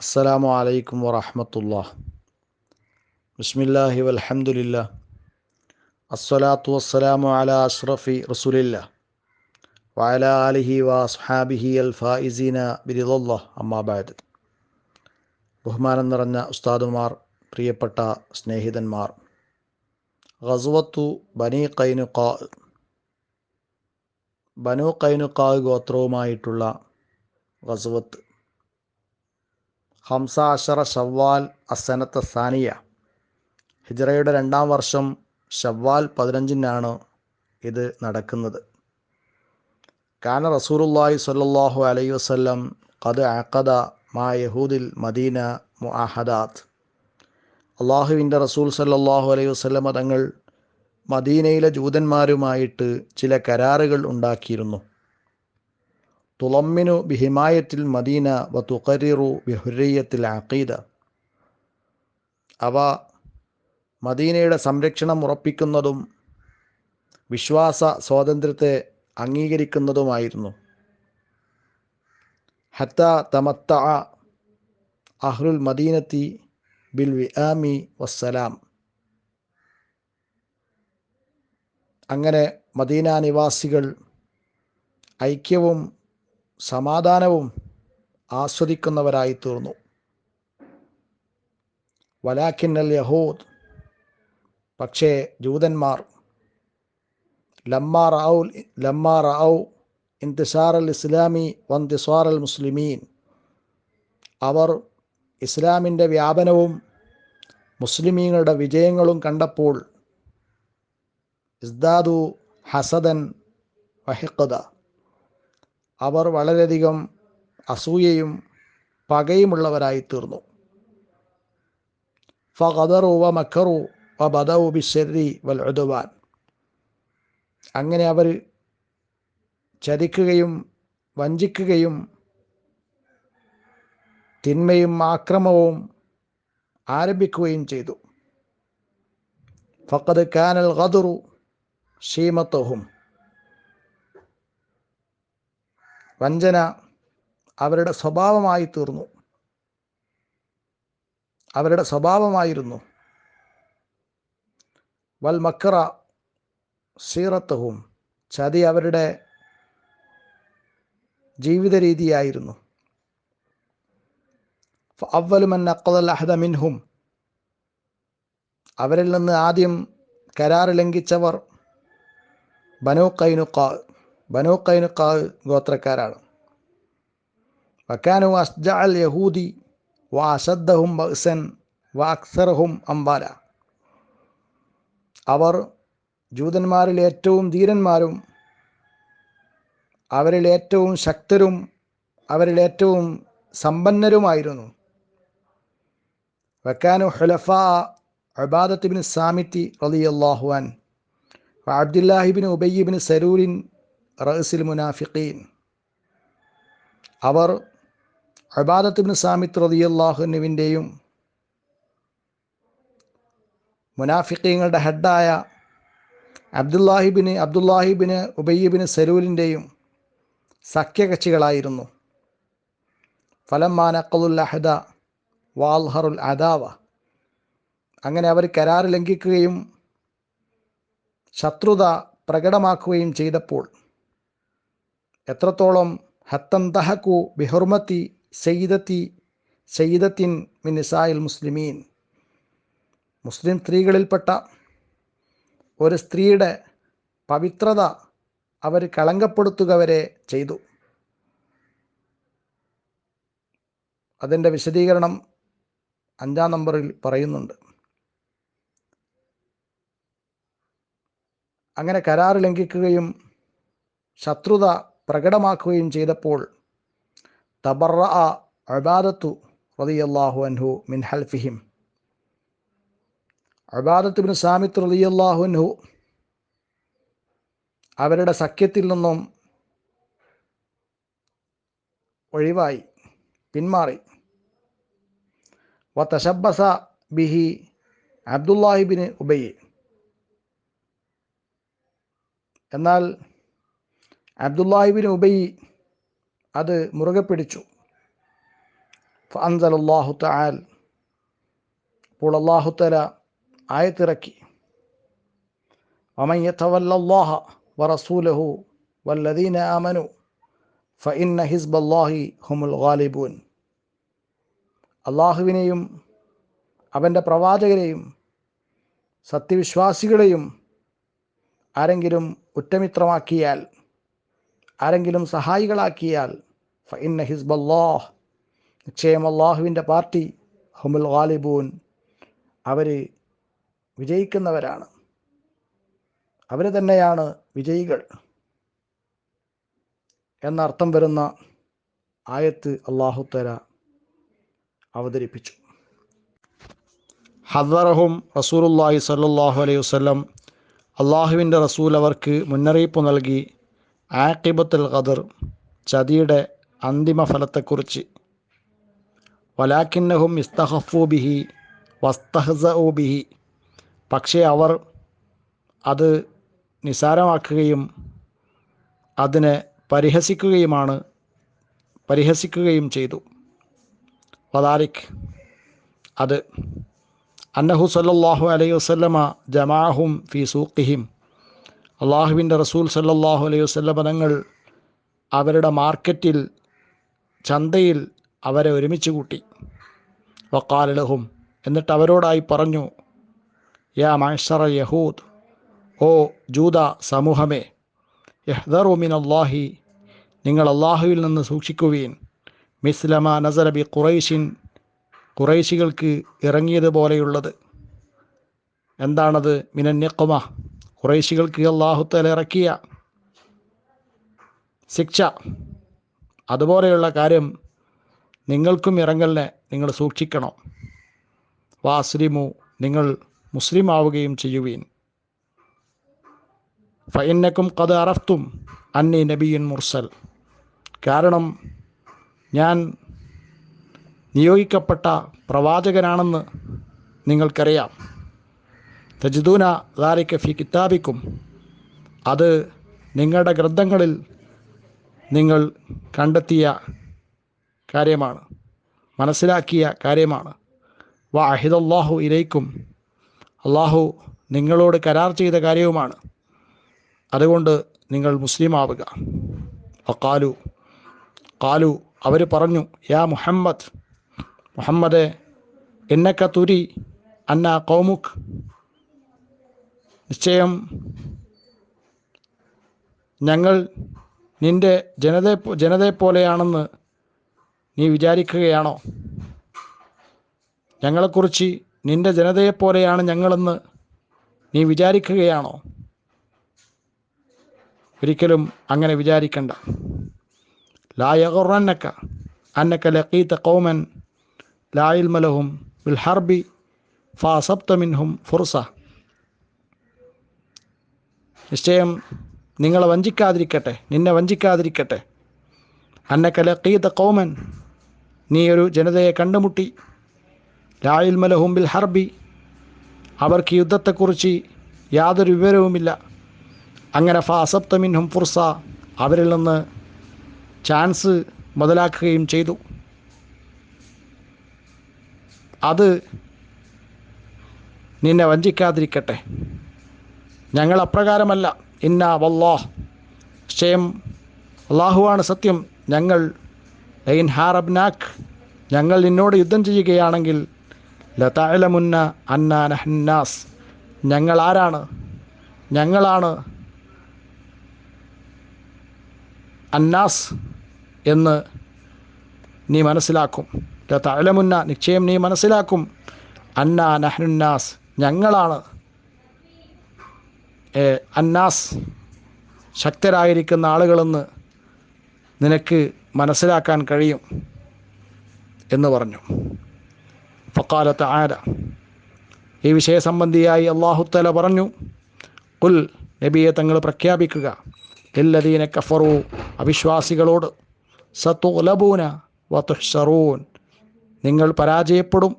السلام عليكم ورحمة الله بسم الله والحمد لله الصلاة والسلام على أشرف رسول الله وعلى آله وأصحابه الفائزين برضا الله أما بعد ബഹുമാനം നിറഞ്ഞ ഉസ്താദുമാർ പ്രിയപ്പെട്ട സ്നേഹിതന്മാർ ഗസുവത്തു ബനി കൈനുക്കാ ബനു കൈനുക്കാ ഗോത്രവുമായിട്ടുള്ള ഗസുവത്ത് ഹംസ അഷറ ഷവ്വാൽ അസനത്ത സാനിയ. ഹിജറയുടെ രണ്ടാം വർഷം ഷവ്വാൽ പതിനഞ്ചിനാണ് ഇത് നടക്കുന്നത്. കാന റസൂറുല്ലാഹി സ്വല്ലല്ലാഹു അലൈ വസ്ലം ഖദ് അഖദ മാ യഹൂദിൽ മദീന മുഅഹദാത്ത് അള്ളാഹുവിന്റെ റസൂൽ സല്ലാഹു അലൈഹി വസല്ലമ തങ്ങൾ മദീനയിലെ ജൂതന്മാരുമായിട്ട് ചില കരാറുകൾ ഉണ്ടാക്കിയിരുന്നു. തുളമ്മിനു ബിഹിമായത്തിൽ മദീന വ തുഖരിറു ബിഹുരയ്യത്തിൽ അഖീദ. അവ മദീനയുടെ സംരക്ഷണം ഉറപ്പിക്കുന്നതും വിശ്വാസ സ്വാതന്ത്ര്യത്തെ അംഗീകരിക്കുന്നതുമായിരുന്നു. ഹത്ത തമത്ത അഹ്ലുൽ മദീനത്തി ബിൽ വിആമി വസ്സലാം. അങ്ങനെ മദീന നിവാസികൾ ഐക്യവും സമാധാനവും ആസ്വദിക്കുന്നവരായി തീർന്നു വലാഖിന്നൽ യഹൂദ്. പക്ഷേ ജൂതന്മാർ ലമ്മാ റാവു ലമ്മാ റാവു ഇന്തിസാർ അൽ ഇസ്ലാമി വന്തിസാർ അൽ മുസ്ലിമീൻ. അവർ ഇസ്ലാമിന്റെ വ്യാപനവും മുസ്ലിമീങ്ങളുടെ വിജയങ്ങളും കണ്ടപ്പോൾ ഇസ്ദാദു ഹസദൻ വഹിക്കത അവർ വളരെയധികം അസൂയയും പകയുമുള്ളവരായി തീർന്നു ഫഖദറു വ മക്കറു വ ബദവു ബിശരി വൽ ഉദുവാൻ. അങ്ങനെ അവർ ചതിക്കുകയും വഞ്ചിക്കുകയും തിന്മയും ആക്രമവും ആരംഭിക്കുകയും ചെയ്തു. ഫക്കത് കാനൽ ഖദുറു ഷീമത്തഹും വഞ്ചന അവരുടെ സ്വഭാവമായി തീർന്നു. അവരുടെ സ്വഭാവമായിരുന്നു. വൽ മക്കറ സീറത്തവും ചതി അവരുടെ ജീവിത രീതിയായിരുന്നു അവലുമൻ അക്കതൽ അഹദ മിൻഹും. അവരിൽ നിന്ന് ആദ്യം കരാർ ലംഘിച്ചവർ ബനോ കൈനുക്കാ ബനു കൈനുക്കാവ് ഗോത്രക്കാരാണ്. വക്കാനു അസ്ജ യഹൂദി വ അസദ്ദഹും ബഹ്സൻ വ അക്സറഹും അംബാല. അവർ ജൂതന്മാരിൽ ഏറ്റവും ധീരന്മാരും അവരിൽ ഏറ്റവും ശക്തരും അവരിൽ ഏറ്റവും സമ്പന്നരുമായിരുന്നു. വക്കാനു ഹുലഫ അബാദത്തിബിൻ സാമിത്തി റലിയല്ലാഹുവാൻ അബ്ദുല്ലാഹിബിൻ ഉബയ്യബിൻ സരൂരിൻ റഹസിൽ മുനാഫിഖീൻ. അവർ അബാദത്തിബിൻ സാമിത് റതിയല്ലാഹുനുവിന്റെയും മുനാഫിഖീങ്ങളുടെ ഹെഡായ അബ്ദുല്ലാഹിബിന് അബ്ദുല്ലാഹിബിന് ഉബയ്യബിന് സരൂലിന്റെയും സഖ്യകക്ഷികളായിരുന്നു. ഫലം അക്കലുൽ അഹദ വാൽഹറുൽ അദാവ. അങ്ങനെ അവർ കരാർ ലംഘിക്കുകയും ശത്രുത പ്രകടമാക്കുകയും ചെയ്തപ്പോൾ എത്രത്തോളം ഹത്തന്തഹക്കു ബിഹുർമത്തി സയ്യിദത്തി സയ്യിദത്തിൻ മിനിസായിൽ മുസ്ലിമീൻ. മുസ്ലിം സ്ത്രീകളിൽപ്പെട്ട ഒരു സ്ത്രീയുടെ പവിത്രത അവർ കളങ്കപ്പെടുത്തുക വരെ ചെയ്തു. അതിന്റെ വിശദീകരണം അഞ്ചാം നമ്പറിൽ പറയുന്നുണ്ട്. അങ്ങനെ കരാർ ലംഘിക്കുകയും ശത്രുത പ്രകടമാക്കുകയും ചെയ്തപ്പോൾ തബറ അബാദത്തു റതിയല്ലാഹു അൻഹു മിൻ ഹൽഫിഹിം. അബാദത്ത് ബിൻ സാമിത്ത് റതിയല്ലാഹു അൻഹു അവരുടെ സഖ്യത്തിൽ നിന്നും ഒഴിവായി പിന്മാറി. വ തശബസ ബിഹി അബ്ദുല്ലാഹിബിന് ഉബയ്യ എന്നാൽ അബ്ദുല്ലാഹിബിൻ ഉബൈ അത് മുറുകെ പിടിച്ചു فأنزل الله تعالى അപ്പോൾ അള്ളാഹുത്തല ആയത്തിറക്കി ومن يتولى الله ورسوله والذين آمنوا فإن حزب الله هم الغالبون അള്ളാഹുവിനെയും അവൻ്റെ പ്രവാചകരെയും സത്യവിശ്വാസികളെയും ആരെങ്കിലും ഉറ്റമിത്രമാക്കിയാൽ ആരെങ്കിലും സഹായികളാക്കിയാൽ ഫഇന്ന ഹിസ്ബല്ലാഹ് നിശ്ചയം അള്ളാഹുവിന്റെ പാർട്ടി ഹുമുൽ ഗാലിബൂൻ അവർ വിജയിക്കുന്നവരാണ്. അവർ തന്നെയാണ് വിജയികൾ എന്നർത്ഥം വരുന്ന ആയത്ത് അള്ളാഹുത്തര അവതരിപ്പിച്ചു. ഹദറഹും റസൂലുല്ലാഹി സല്ലാഹു അലൈഹി വസ്ലം അള്ളാഹുവിന്റെ റസൂൽ അവർക്ക് മുന്നറിയിപ്പ് നൽകി ആക്കിബത്തുൽ ഖദർ ചതിയുടെ അന്തിമ ഫലത്തെക്കുറിച്ച്. വലാക്കിന്നഹും ഇസ്തഹഫു ബിഹി വസ്തഹസഉ ബിഹി. പക്ഷേ അവർ അത് നിസാരമാക്കുകയും അതിനെ പരിഹസിക്കുകയുമാണ് പരിഹസിക്കുകയും ചെയ്തു. വദാലിക് അത് അന്നഹു സല്ലല്ലാഹു അലൈഹി വസല്ലമ ജമാഹും ഫി സൂഖിഹിം അള്ളാഹുവിന്റെ റസൂൽ സല്ലാഹു അലൈഹി വസ്ല്ല പദങ്ങൾ അവരുടെ മാർക്കറ്റിൽ ചന്തയിൽ അവരെ ഒരുമിച്ച് കൂട്ടി. വക്കാലഹും എന്നിട്ട് അവരോടായി പറഞ്ഞു യാ മൈഷറ യഹൂദ് ഓ ജൂത സമൂഹമേ യഹ്ദറു മിൻ അള്ളാഹി നിങ്ങൾ അള്ളാഹുവിൽ നിന്ന് സൂക്ഷിക്കുവീൻ. മിസ്ലമ നസറബി ഖുറൈഷിൻ ഖുറൈശികൾക്ക് ഇറങ്ങിയതുപോലെയുള്ളത്. എന്താണത്? മിനൻ നിക്കുമ ഖുറൈശികൾക്ക് അള്ളാഹുത്തല ഇറക്കിയ ശിക്ഷ. അതുപോലെയുള്ള കാര്യം നിങ്ങൾക്കും ഇറങ്ങലിനെ നിങ്ങൾ സൂക്ഷിക്കണം. വാസ്ലിമു നിങ്ങൾ മുസ്ലിം ആവുകയും ചെയ്യുവീൻ. ഫൈനക്കും കത് അറഫ്തും അന്നി നബിയൻ മുർസൽ. കാരണം ഞാൻ നിയോഗിക്കപ്പെട്ട പ്രവാചകനാണെന്ന് നിങ്ങൾക്കറിയാം. തജിദൂന ദാരിക്ക് ഫി കിതാബിക്കും. അത് നിങ്ങളുടെ ഗ്രന്ഥങ്ങളിൽ നിങ്ങൾ കണ്ടെത്തിയ കാര്യമാണ്. മനസ്സിലാക്കിയ കാര്യമാണ്. വാഹിദല്ലാഹു ഇലൈക്കും. അള്ളാഹു നിങ്ങളോട് കരാർ ചെയ്ത കാര്യവുമാണ്. അതുകൊണ്ട് നിങ്ങൾ മുസ്ലിം ആവുക കാലു കാലു അവർ പറഞ്ഞു യാ മുഹമ്മദ് മുഹമ്മദ് എന്നക്ക തുരി അന്ന കൗമുഖ് നിശ്ചയം. ഞങ്ങൾ നിന്റെ ജനതയെ ജനതയെപ്പോലെയാണെന്ന് നീ വിചാരിക്കുകയാണോ? ഞങ്ങളെക്കുറിച്ച് നിന്റെ ജനതയെപ്പോലെയാണ് ഞങ്ങളെന്ന് നീ വിചാരിക്കുകയാണോ? ഒരിക്കലും അങ്ങനെ വിചാരിക്കണ്ട. ലായകുറന്നക്ക അന്നക്ക ലക്കീത്ത കൗമൻ ലായിൽമലഹും ബിൽ ഹർബി ഫാസബ്ത ഫുർസ. നിശ്ചയം നിങ്ങളെ വഞ്ചിക്കാതിരിക്കട്ടെ നിന്നെ വഞ്ചിക്കാതിരിക്കട്ടെ. അന്നക്കല കീത കോമൻ നീ ഒരു ജനതയെ കണ്ടുമുട്ടി. ലായിൽ ബിൽ ഹർബി അവർക്ക് യുദ്ധത്തെക്കുറിച്ച് യാതൊരു വിവരവുമില്ല. അങ്ങനെ ഫാസബ്ത മിൻഹും ഫുർസ അവരിൽ നിന്ന് ചാൻസ് മുതലാക്കുകയും ചെയ്തു. അത് നിന്നെ വഞ്ചിക്കാതിരിക്കട്ടെ. ഞങ്ങൾ അപ്രകാരമല്ല ഇന്ന വല്ലാഹ്. നിശ്ചയം അള്ളാഹുവാണ് സത്യം. ഞങ്ങൾ ലൈൻ ഹാറബ്നാഖ് ഞങ്ങൾ നിന്നോട് യുദ്ധം ചെയ്യുകയാണെങ്കിൽ ലതാലമുന്ന അന്ന നഹന്നാസ് ഞങ്ങൾ ആരാണ് ഞങ്ങളാണ് അന്നാസ് എന്ന് നീ മനസ്സിലാക്കും. ലതാലമുന്ന നിശ്ചയം നീ മനസ്സിലാക്കും. അന്ന നഹ്നുന്നാസ് ഞങ്ങളാണ്. അന്നാസ് ശക്തരായിരിക്കുന്ന ആളുകളെന്ന് നിനക്ക് മനസ്സിലാക്കാൻ കഴിയും എന്ന് പറഞ്ഞു. ഫക്കാലത്ത് ആര ഈ വിഷയ വിഷയസംബന്ധിയായി അള്ളാഹുത്തല പറഞ്ഞു കുൽ നബിയെ തങ്ങൾ പ്രഖ്യാപിക്കുക. എല്ലദീന കഫറു അവിശ്വാസികളോട് സത്തുലബൂന വതുഷറൂൻ നിങ്ങൾ പരാജയപ്പെടും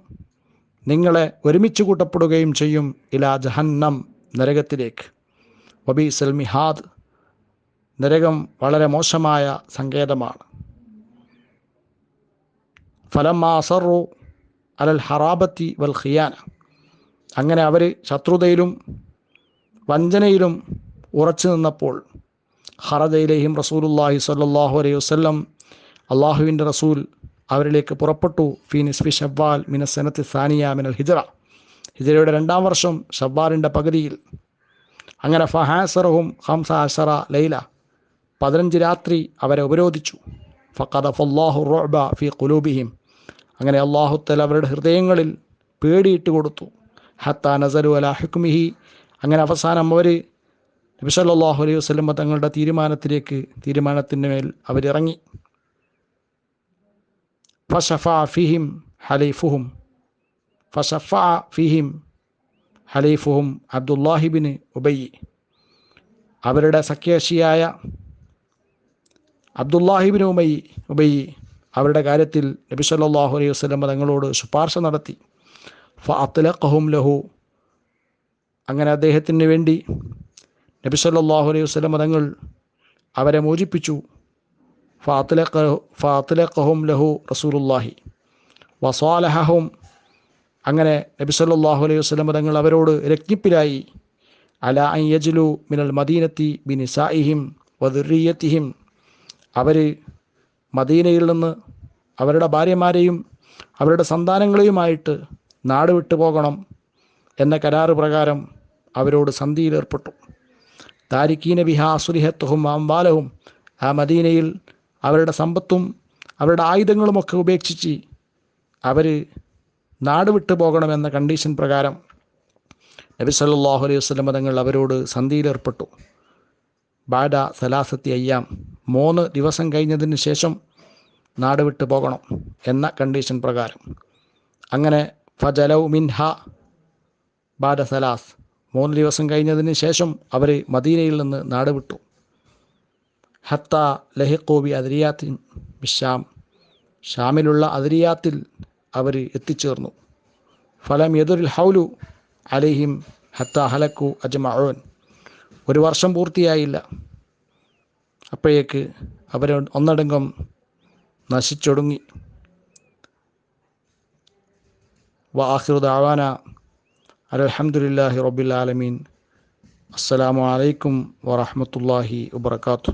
നിങ്ങളെ ഒരുമിച്ച് കൂട്ടപ്പെടുകയും ചെയ്യും ഇലാ ജഹന്നം നരകത്തിലേക്ക്. വബി സൽമിഹാദ് നരകം വളരെ മോശമായ സങ്കേതമാണ്. ഫലം അസറു അലൽ ഹറാബത്തി വൽ ഖിയാന. അങ്ങനെ അവർ ശത്രുതയിലും വഞ്ചനയിലും ഉറച്ചു നിന്നപ്പോൾ ഹറജയിലെയും റസൂലുല്ലാഹി സല്ലാഹു അലൈഹി വസ്ലം അള്ളാഹുവിന്റെ റസൂൽ അവരിലേക്ക് പുറപ്പെട്ടു. ഫി നിസ്ഫി മിനസ് സനത്ത് സാനിയ മിനൽ ഹിജറ. ഹിജറയുടെ രണ്ടാം വർഷം ഷവ്വാലിന്റെ പകുതിയിൽ അങ്ങനെ ഫഹാസറഹും ഹംസ ലൈല. പതിനഞ്ച് രാത്രി അവരെ ഉപരോധിച്ചു. ഫഖദഫല്ലാഹു റോബ ഫി കുലൂബിഹിം അങ്ങനെ അള്ളാഹുത്തൽ അവരുടെ ഹൃദയങ്ങളിൽ പേടിയിട്ട് കൊടുത്തു. ഹത്ത നസലു അല ഹുക്മിഹി. അങ്ങനെ അവസാനം അവർ നബിസല്ലാഹു അലൈഹി വസ്ലമ തങ്ങളുടെ തീരുമാനത്തിലേക്ക് തീരുമാനത്തിന്റെ മേൽ അവരിറങ്ങി. ഫഷഫ ഫിഹിം ഹലീഫുഹും. ഫഷഫ ഫിഹിം ഹലീഫുഹും അബ്ദുല്ലാഹിബിന് ഉബയ്യി അവരുടെ സഖ്യകക്ഷിയായ അബ്ദുല്ലാഹിബിന് ഉമയ്യി ഉബയ്യി അവരുടെ കാര്യത്തിൽ നബി സല്ലാഹു അലൈഹി വസ്ലം തങ്ങളോട് ശുപാർശ നടത്തി. ഫ അത്ലഖഹും ലഹു. അങ്ങനെ അദ്ദേഹത്തിന് വേണ്ടി നബി സല്ലാഹു അലൈഹി വസ്ലം തങ്ങൾ അവരെ മോചിപ്പിച്ചു. ഫാത്തിലഖഹും ലഹു റസൂലുല്ലാഹി വസാലഹഹും അങ്ങനെ നബി സല്ലാഹു അലൈഹി വസ്ലം തങ്ങൾ അവരോട് രജ്ഞിപ്പിലായി അല അയ്യജുലു യജ്ലു മിനൽ മദീനത്തി ബിനിസായിഹിം വദുറിയത്തിഹിം അവർ മദീനയിൽ നിന്ന് അവരുടെ ഭാര്യമാരെയും അവരുടെ സന്താനങ്ങളെയുമായിട്ട് നാട് വിട്ടു പോകണം എന്ന കരാറ് പ്രകാരം അവരോട് സന്ധിയിലേർപ്പെട്ടു താരിഖീന ബിഹ സുലിഹത്തുഹും അംബാലവും ആ മദീനയിൽ അവരുടെ സമ്പത്തും അവരുടെ ആയുധങ്ങളുമൊക്കെ ഉപേക്ഷിച്ച് അവർ നാട് വിട്ടു പോകണമെന്ന കണ്ടീഷൻ പ്രകാരം നബി സല്ലാഹു അലൈഹി വസ്ലം തങ്ങൾ അവരോട് സന്ധിയിലേർപ്പെട്ടു. ബാഡ സലാസത്തി അയ്യാം. മൂന്ന് ദിവസം കഴിഞ്ഞതിന് ശേഷം നാട് വിട്ടു പോകണം എന്ന കണ്ടീഷൻ പ്രകാരം. അങ്ങനെ ഫജലൗ മിൻഹ ബാഡ സലാസ്. മൂന്ന് ദിവസം കഴിഞ്ഞതിന് ശേഷം അവർ മദീനയിൽ നിന്ന് നാട് വിട്ടു ഹത്ത ലഹിക്കോബി അതിരിയാത്തിൻ വിശാം ഷാമിലുള്ള അതിരിയാത്തിൽ അവർ എത്തിച്ചേർന്നു. ഫലം യദുൽ ഹൗലു അലഹിം ഹത്ത ഹലക്കു അജ്മഅോൻ ഒരു വർഷം പൂർത്തിയായില്ല. അപ്പോഴേക്ക് അവർ ഒന്നടങ്കം നശിച്ചൊടുങ്ങി. വാഹിറു ദാവാന അലഹമുല്ലാഹി അസ്സലാമു അലൈക്കും വറഹമത്തല്ലാഹി വബർക്കാത്തു